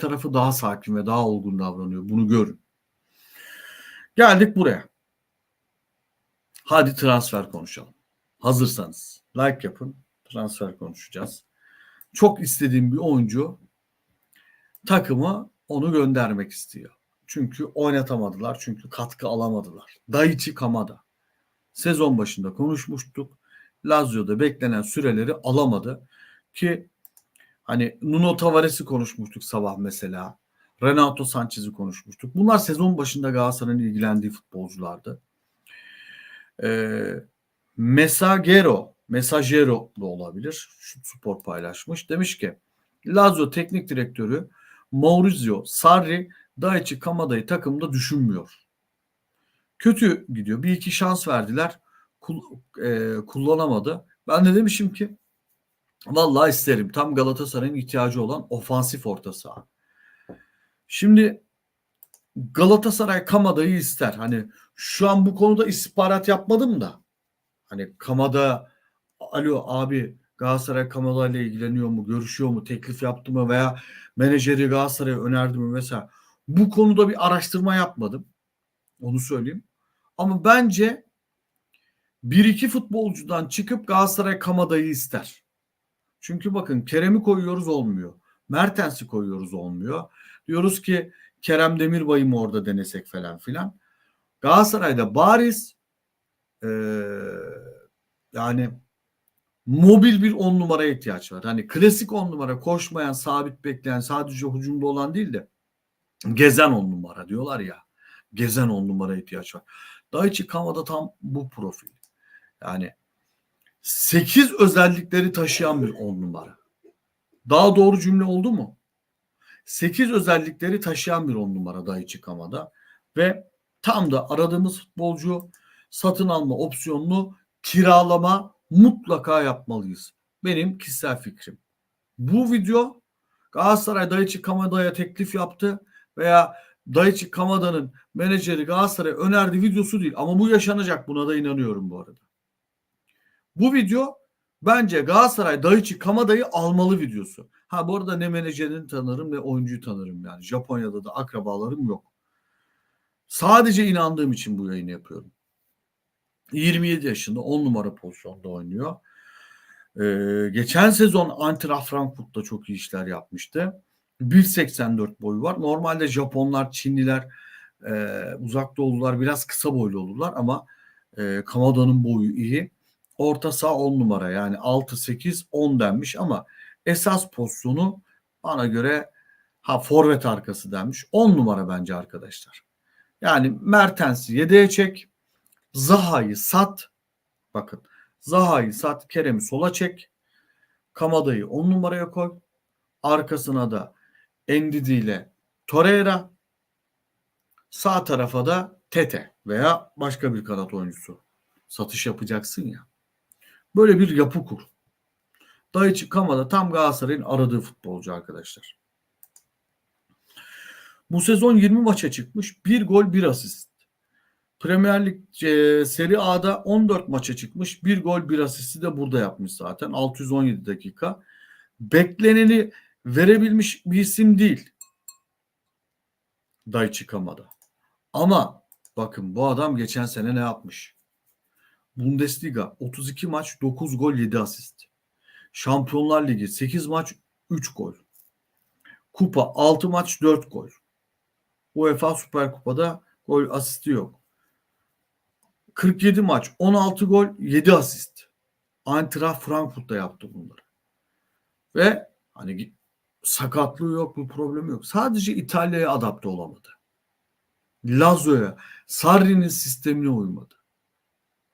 tarafı daha sakin ve daha olgun davranıyor. Bunu görün. Geldik buraya. Hadi transfer konuşalım. Hazırsanız like yapın. Transfer konuşacağız. Çok istediğim bir oyuncu takımı onu göndermek istiyor. Çünkü oynatamadılar. Çünkü katkı alamadılar. Daichi Kamada. Sezon başında konuşmuştuk. Lazio'da beklenen süreleri alamadı. Ki hani Nuno Tavares'i konuşmuştuk sabah mesela. Renato Sanchez'i konuşmuştuk. Bunlar sezon başında Galatasaray'ın ilgilendiği futbolculardı. Ee, Mesagero, Mesagero da olabilir. Şu spor paylaşmış. Demiş ki Lazio teknik direktörü Maurizio Sarri Daichi Kamada'yı takımda düşünmüyor. Kötü gidiyor. Bir iki şans verdiler. Kul, e, kullanamadı. Ben de demişim ki vallahi isterim. Tam Galatasaray'ın ihtiyacı olan ofansif orta saha. Şimdi Galatasaray Kamada'yı ister. Hani şu an bu konuda istihbarat yapmadım da. Hani Kamada alo abi Galatasaray Kamada ile ilgileniyor mu, görüşüyor mu, teklif yaptı mı veya menajeri Galatasaray'a önerdi mi mesela. Bu konuda bir araştırma yapmadım. Onu söyleyeyim. Ama bence bir iki futbolcudan çıkıp Galatasaray Kamada'yı ister. Çünkü bakın Kerem'i koyuyoruz olmuyor. Mertens'i koyuyoruz olmuyor. Diyoruz ki Kerem Demirbay'ı mı orada denesek falan filan. Galatasaray'da bariz ee, yani mobil bir on numara ihtiyaç var. Hani klasik on numara koşmayan, sabit bekleyen, sadece hücumda olan değil de gezen on numara diyorlar ya. Gezen on numara ihtiyaç var. Daichi Kamada tam bu profil. Yani 8 özellikleri taşıyan bir on numara. Daha doğru cümle oldu mu? 8 özellikleri taşıyan bir on numara Daichi Kamada ve tam da aradığımız futbolcu satın alma opsiyonunu kiralama mutlaka yapmalıyız. Benim kişisel fikrim. Bu video Galatasaray Daichi Kamada'ya teklif yaptı veya Daichi Kamada'nın menajeri Galatasaray'a önerdiği videosu değil ama bu yaşanacak buna da inanıyorum bu arada. Bu video bence Galatasaray Daichi Kamada'yı almalı videosu. Ha bu arada ne menajerini tanırım ne oyuncuyu tanırım yani. Japonya'da da akrabalarım yok. Sadece inandığım için bu yayını yapıyorum. 27 yaşında 10 numara pozisyonda oynuyor. Ee, geçen sezon Eintracht Frankfurt'ta çok iyi işler yapmıştı. 1.84 boyu var. Normalde Japonlar, Çinliler, e, uzak doğulular biraz kısa boylu olurlar ama e, Kamada'nın boyu iyi. Orta saha 10 numara yani 6, 8, 10 denmiş ama esas pozisyonu bana göre ha forvet arkası denmiş. 10 numara bence arkadaşlar. Yani Mertens'i yedeğe çek. Zaha'yı sat. Bakın Zaha'yı sat. Kerem'i sola çek. Kamada'yı 10 numaraya koy. Arkasına da Endidi ile Torreira. Sağ tarafa da Tete veya başka bir kanat oyuncusu. Satış yapacaksın ya. Böyle bir yapı kur. Daichi Kamada tam Galatasaray'ın aradığı futbolcu arkadaşlar. Bu sezon 20 maça çıkmış. 1 gol 1 asist. Premier Lig e, Seri A'da 14 maça çıkmış. 1 gol 1 asisti de burada yapmış zaten. 617 dakika. Bekleneni verebilmiş bir isim değil. Daichi Kamada. Ama bakın bu adam geçen sene ne yapmış? Bundesliga 32 maç 9 gol 7 asist. Şampiyonlar Ligi 8 maç 3 gol. Kupa 6 maç 4 gol. UEFA Süper Kupa'da gol asisti yok. 47 maç 16 gol 7 asist. Eintracht Frankfurt'ta yaptı bunları. Ve hani sakatlığı yok, bir problemi yok. Sadece İtalya'ya adapte olamadı. Lazio'ya, Sarri'nin sistemine uymadı.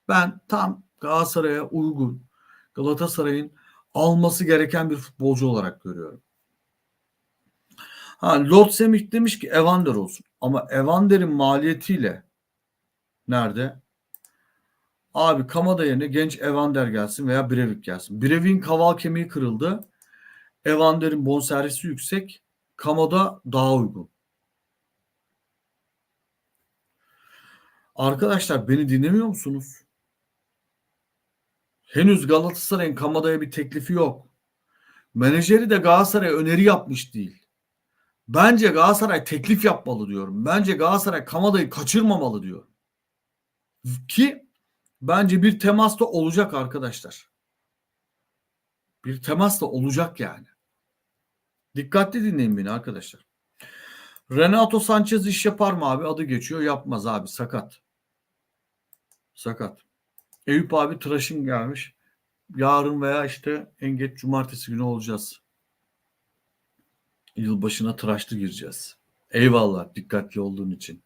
Ben tam Galatasaray'a uygun, Galatasaray'ın alması gereken bir futbolcu olarak görüyorum. Ha, Lord Semih demiş ki Evander olsun. Ama Evander'in maliyetiyle nerede? Abi Kamada yerine genç Evander gelsin veya Brevik gelsin. Brevik'in kaval kemiği kırıldı. Evander'in bonservisi yüksek. Kamada daha uygun. Arkadaşlar beni dinlemiyor musunuz? Henüz Galatasaray'ın Kamada'ya bir teklifi yok. Menajeri de Galatasaray'a öneri yapmış değil. Bence Galatasaray teklif yapmalı diyorum. Bence Galatasaray Kamada'yı kaçırmamalı diyorum. Ki bence bir temas da olacak arkadaşlar. Bir temas da olacak yani. Dikkatli dinleyin beni arkadaşlar. Renato Sanchez iş yapar mı abi? Adı geçiyor. Yapmaz abi. Sakat. Sakat. Eyüp abi tıraşın gelmiş. Yarın veya işte en geç cumartesi günü olacağız. Yılbaşına tıraşlı gireceğiz. Eyvallah dikkatli olduğun için.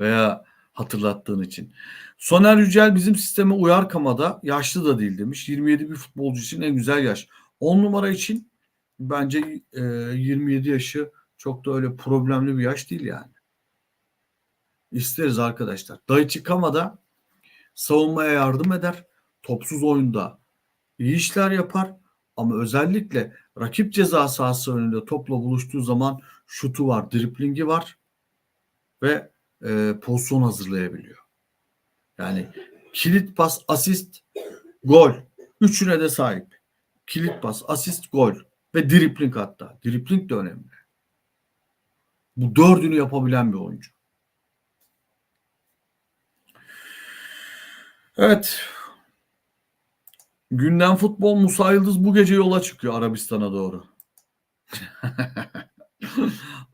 Veya hatırlattığın için. Soner Yücel bizim sisteme uyar kamada yaşlı da değil demiş. 27 bir futbolcu için en güzel yaş. 10 numara için bence e, 27 yaşı çok da öyle problemli bir yaş değil yani. İsteriz arkadaşlar. Daichi Kamada savunmaya yardım eder. Topsuz oyunda iyi işler yapar. Ama özellikle rakip ceza sahası önünde topla buluştuğu zaman şutu var, driplingi var ve e, pozisyon hazırlayabiliyor. Yani kilit pas, asist, gol. Üçüne de sahip. Kilit pas, asist, gol ve dripling hatta. Dripling de önemli. Bu dördünü yapabilen bir oyuncu. Evet. Gündem futbol Musa Yıldız bu gece yola çıkıyor Arabistan'a doğru.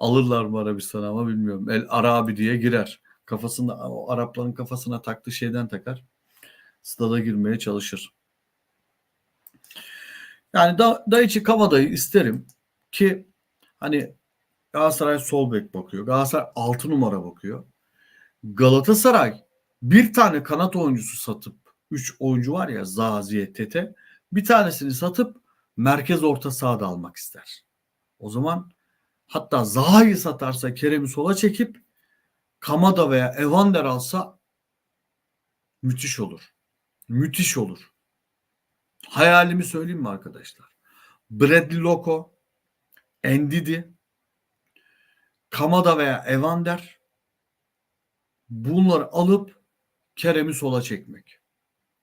Alırlar mı Arabistan'a ama bilmiyorum. El Arabi diye girer. Kafasında o Arapların kafasına taktığı şeyden takar. Stada girmeye çalışır. Yani da, Daichi Kamada'yı isterim ki hani Galatasaray sol bek bakıyor. Galatasaray 6 numara bakıyor. Galatasaray bir tane kanat oyuncusu satıp 3 oyuncu var ya Zaziye, Tete bir tanesini satıp merkez orta sahada almak ister. O zaman hatta Zaha'yı satarsa Kerem'i sola çekip Kamada veya Evander alsa müthiş olur. Müthiş olur. Hayalimi söyleyeyim mi arkadaşlar? Bradley Loco, Endidi, Kamada veya Evander bunları alıp Kerem'i sola çekmek.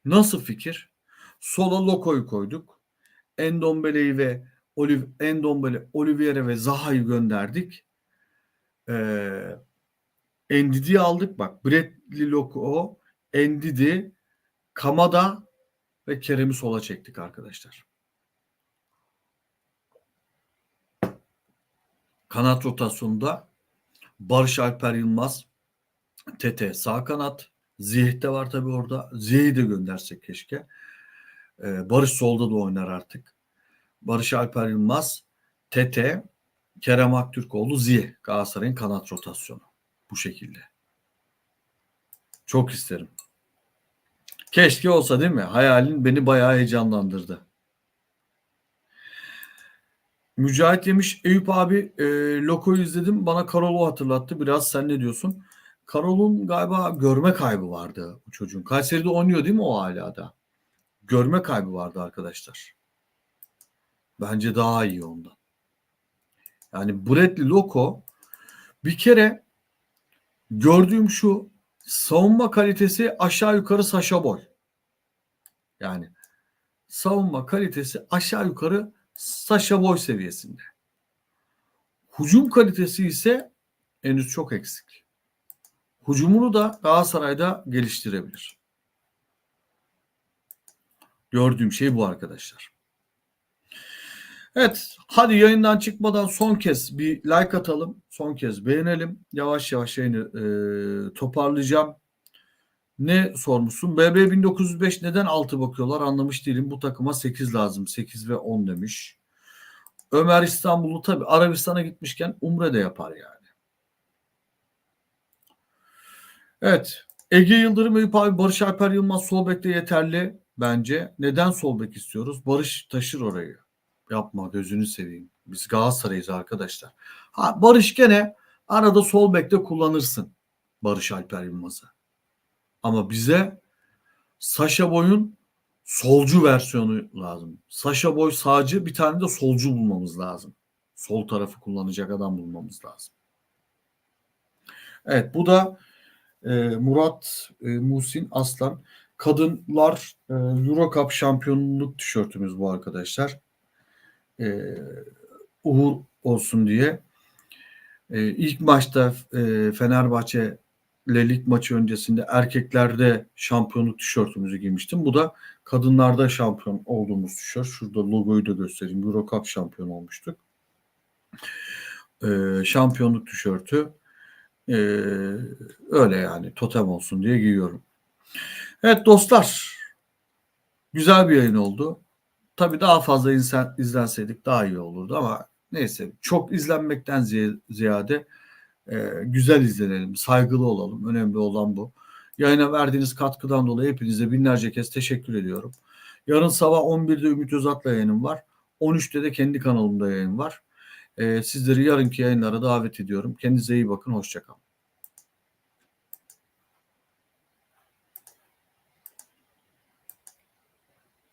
Nasıl fikir? Sola Loko'yu koyduk. Endombele'yi ve Oliv Endombele, Oliviera ve Zaha'yı gönderdik. Ee, Endidi'yi aldık. Bak Bradley Loko, Endidi, Kamada ve Kerem'i sola çektik arkadaşlar. Kanat rotasyonunda Barış Alper Yılmaz, Tete sağ kanat, Ziyeh de var tabii orada. Ziyeh'i de göndersek keşke. Ee, Barış solda da oynar artık. Barış Alper Yılmaz, Tete, Kerem Aktürkoğlu, Ziyeh. Galatasaray'ın kanat rotasyonu. Bu şekilde. Çok isterim. Keşke olsa değil mi? Hayalin beni bayağı heyecanlandırdı. Mücahit demiş Eyüp abi e, Loko'yu izledim bana Karol'u hatırlattı. Biraz sen ne diyorsun? Karol'un galiba görme kaybı vardı bu çocuğun. Kayseri'de oynuyor değil mi o hala da? Görme kaybı vardı arkadaşlar. Bence daha iyi ondan. Yani Bradley Loko bir kere gördüğüm şu savunma kalitesi aşağı yukarı Saşa Boy. Yani savunma kalitesi aşağı yukarı Saşa Boy seviyesinde. Hücum kalitesi ise henüz çok eksik. Hücumunu da Galatasaray'da geliştirebilir. Gördüğüm şey bu arkadaşlar. Evet hadi yayından çıkmadan son kez bir like atalım. Son kez beğenelim. Yavaş yavaş yayını e, toparlayacağım. Ne sormuşsun? BB 1905 neden 6 bakıyorlar anlamış değilim. Bu takıma 8 lazım. 8 ve 10 demiş. Ömer İstanbul'u tabi Arabistan'a gitmişken Umre de yapar yani. Evet. Ege Yıldırım Eyüp abi Barış Alper Yılmaz sol bekte yeterli bence. Neden sol bek istiyoruz? Barış taşır orayı. Yapma gözünü seveyim. Biz Galatasaray'ız arkadaşlar. Ha, Barış gene arada sol bekte kullanırsın Barış Alper Yılmaz'ı. Ama bize Saşa Boy'un solcu versiyonu lazım. Saşa Boy sağcı bir tane de solcu bulmamız lazım. Sol tarafı kullanacak adam bulmamız lazım. Evet bu da e, Murat e, Musin Aslan. Kadınlar e, Euro Cup şampiyonluk tişörtümüz bu arkadaşlar. E, uğur olsun diye E, ilk maçta e, Fenerbahçe lig maçı öncesinde erkeklerde şampiyonluk tişörtümüzü giymiştim. Bu da kadınlarda şampiyon olduğumuz tişört. Şurada logoyu da göstereyim. Euro Cup şampiyon olmuştuk. E, şampiyonluk tişörtü e, öyle yani totem olsun diye giyiyorum. Evet dostlar güzel bir yayın oldu. Tabii daha fazla insan izlenseydik daha iyi olurdu ama neyse çok izlenmekten ziyade e, güzel izlenelim, saygılı olalım. Önemli olan bu. Yayına verdiğiniz katkıdan dolayı hepinize binlerce kez teşekkür ediyorum. Yarın sabah 11'de Ümit Özat'la yayınım var. 13'te de kendi kanalımda yayın var. E, sizleri yarınki yayınlara davet ediyorum. Kendinize iyi bakın, hoşçakalın.